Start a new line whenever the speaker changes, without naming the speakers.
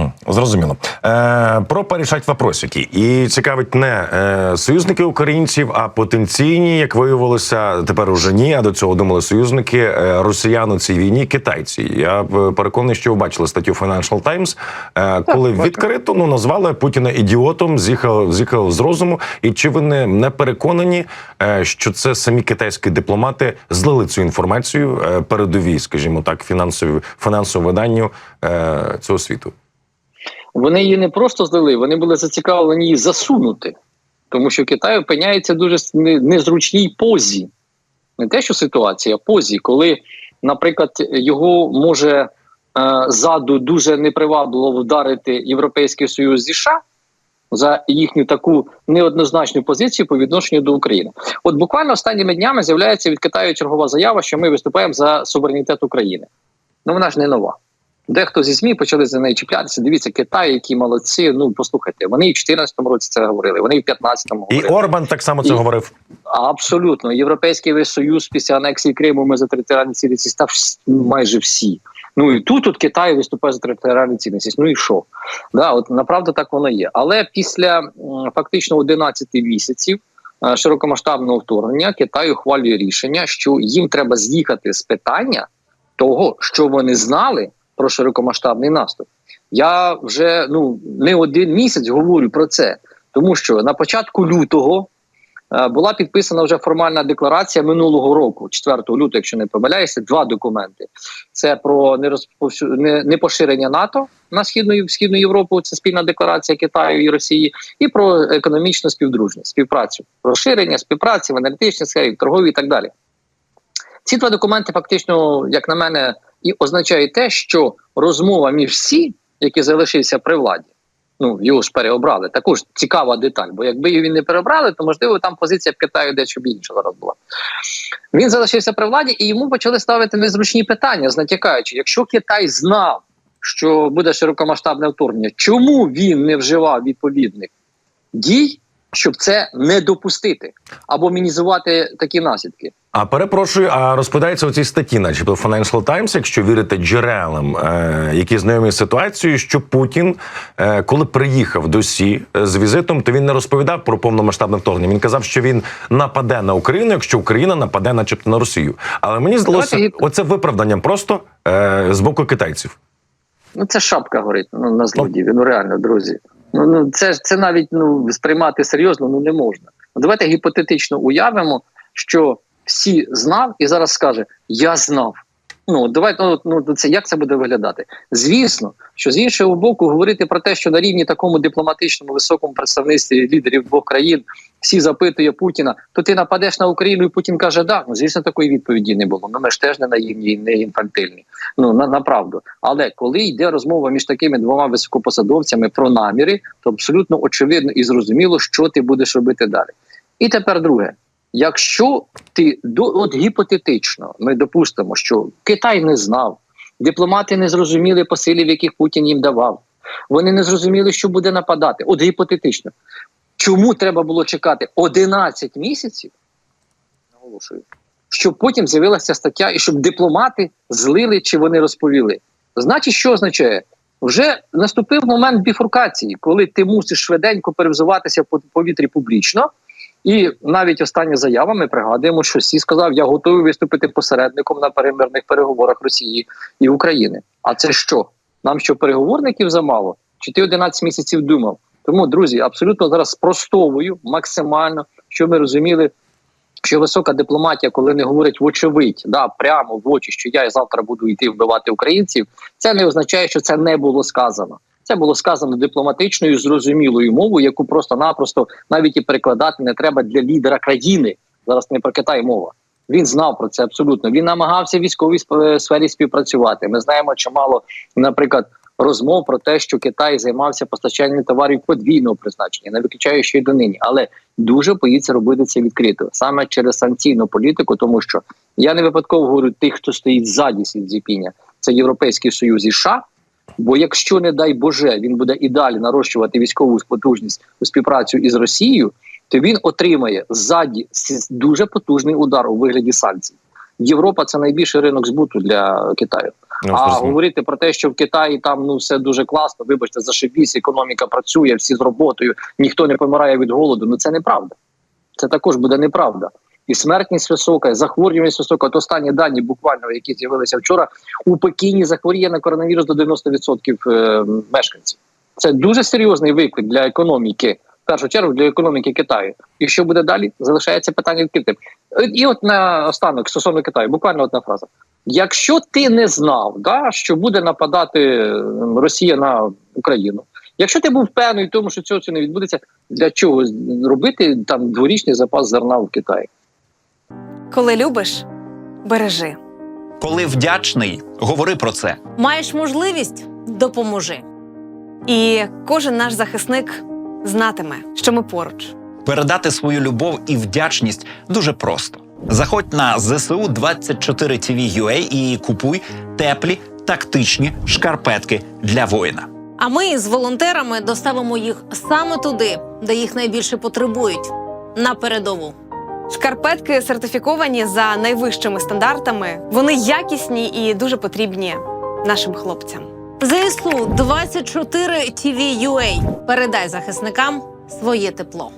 Угу, зрозуміло. Е, про порішать вопросики. І цікавить не е, союзники українців, а потенційні, як виявилося, тепер уже ні. А до цього думали союзники е, росіян у цій війні, китайці. Я е, переконаний, що ви бачили статтю Financial Times, е, коли
бачу.
відкрито ну назвали Путіна ідіотом, з'їхав з'їхав з розуму. І чи ви не, не переконані, е, що це самі китайські дипломати злили цю інформацію е, передовій, скажімо так, фінансові фінансовому виданню е, цього світу?
Вони її не просто злили, вони були зацікавлені її засунути, тому що Китай опиняється в дуже незручній позі. Не те, що ситуація, а позі, коли, наприклад, його може е, ззаду дуже непривабливо вдарити Європейський Союз зі США за їхню таку неоднозначну позицію по відношенню до України. От буквально останніми днями з'являється від Китаю чергова заява, що ми виступаємо за суверенітет України. Ну вона ж не нова. Дехто зі ЗМІ почали за неї чіплятися. Дивіться, Китай, які молодці. Ну послухайте, вони і в 2014 році це говорили, вони і в 2015
І
говорили.
Орбан так само це
І-
говорив.
Абсолютно, європейський весь союз після анексії Криму. Ми за територіальну цілісність та ну, майже всі. Ну і тут, тут Китай виступає за територіальну цілісність. Ну і що? Да, от направду так воно є. Але після фактично 11 місяців е, широкомасштабного вторгнення Китай ухвалює рішення, що їм треба з'їхати з питання того, що вони знали про широкомасштабний наступ. Я вже ну не один місяць говорю про це, тому що на початку лютого е, була підписана вже формальна декларація минулого року, 4 лютого, якщо не помиляюся, два документи. Це про нерозповсю... не, не поширення НАТО на східну східну Європу. Це спільна декларація Китаю і Росії, і про економічну співдружність, співпрацю, розширення співпраці в енергетичній сфері, в торговій і так далі. Ці два документи фактично, як на мене, і означають те, що розмова між всі, які залишилися при владі, ну його ж переобрали. Також цікава деталь, бо якби його не переобрали, то можливо там позиція в Китаю дещо б інша зараз була. Він залишився при владі, і йому почали ставити незручні питання, натякаючи, якщо Китай знав, що буде широкомасштабне вторгнення, чому він не вживав відповідних дій, щоб це не допустити або мінізувати такі наслідки?
А перепрошую, а розповідається у цій статті, начебто Financial Times, якщо вірити джерелам, е, які знайомі з ситуацією, що Путін, е, коли приїхав до Сі е, з візитом, то він не розповідав про повномасштабне вторгнення. Він казав, що він нападе на Україну, якщо Україна нападе, начебто, на Росію. Але мені здалося,
Давайте
оце виправданням просто е, з боку китайців.
Ну це шапка горить ну, на злодіїв. Ну реально, друзі. Ну, ну це це навіть ну сприймати серйозно ну не можна. Ну, давайте гіпотетично уявимо, що всі знав і зараз скаже: Я знав. Ну давайте ну, це як це буде виглядати? Звісно, що з іншого боку, говорити про те, що на рівні такому дипломатичному високому представництві лідерів двох країн всі запитує Путіна, то ти нападеш на Україну, і Путін каже, да. Ну звісно, такої відповіді не було. Ну ми ж теж не наївні, не інфантильні. Ну на, на правду. Але коли йде розмова між такими двома високопосадовцями про наміри, то абсолютно очевидно і зрозуміло, що ти будеш робити далі. І тепер друге. Якщо ти от гіпотетично ми допустимо, що Китай не знав, дипломати не зрозуміли посилів, яких Путін їм давав, вони не зрозуміли, що буде нападати. От гіпотетично, чому треба було чекати 11 місяців? Наголошую, щоб потім з'явилася стаття, і щоб дипломати злили чи вони розповіли. Значить, що означає? Вже наступив момент біфуркації, коли ти мусиш швиденько перевзуватися по повітрі публічно. І навіть остання заява ми пригадуємо, що Сі сказав: Я готовий виступити посередником на перемирних переговорах Росії і України. А це що? Нам що переговорників замало? Чи ти 11 місяців думав? Тому, друзі, абсолютно зараз спростовую максимально, що ми розуміли, що висока дипломатія, коли не говорить вочевидь, да, прямо в очі, що я завтра буду йти вбивати українців, це не означає, що це не було сказано. Це було сказано дипломатичною, зрозумілою мовою, яку просто-напросто навіть і перекладати не треба для лідера країни. Зараз не про Китай мова. Він знав про це абсолютно. Він намагався в військовій сп- сфері співпрацювати. Ми знаємо чимало, наприклад, розмов про те, що Китай займався постачанням товарів подвійного призначення, не виключаю ще й донині, але дуже боїться робити це відкрито саме через санкційну політику, тому що я не випадково говорю тих, хто стоїть ззаді Сідзіпіня, це Європейський Союз і США. Бо якщо, не дай Боже, він буде і далі нарощувати військову потужність у співпрацю із Росією, то він отримає ззаді дуже потужний удар у вигляді санкцій. Європа це найбільший ринок збуту для Китаю. А говорити про те, що в Китаї там ну все дуже класно, вибачте, зашибісь, економіка працює, всі з роботою, ніхто не помирає від голоду. Ну це неправда. Це також буде неправда. І смертність висока, і захворюваність висока. От останні дані, буквально які з'явилися вчора, у Пекіні захворіє на коронавірус до 90% е, мешканців. Це дуже серйозний виклик для економіки, в першу чергу для економіки Китаю. І що буде далі, залишається питання відкритим. Е, І от на останок стосовно Китаю, буквально одна фраза. Якщо ти не знав, да, що буде нападати е, Росія на Україну, якщо ти був впевнений в тому, що цього не відбудеться, для чого робити там дворічний запас зерна в Китаї?
Коли любиш, бережи.
Коли вдячний, говори про це.
Маєш можливість допоможи.
І кожен наш захисник знатиме, що ми поруч.
Передати свою любов і вдячність дуже просто. Заходь на ЗСУ 24 TV UA і купуй теплі тактичні шкарпетки для воїна.
А ми з волонтерами доставимо їх саме туди, де їх найбільше потребують на передову.
Шкарпетки сертифіковані за найвищими стандартами. Вони якісні і дуже потрібні нашим хлопцям.
ЗСУ 24 TV UA. Передай захисникам своє тепло.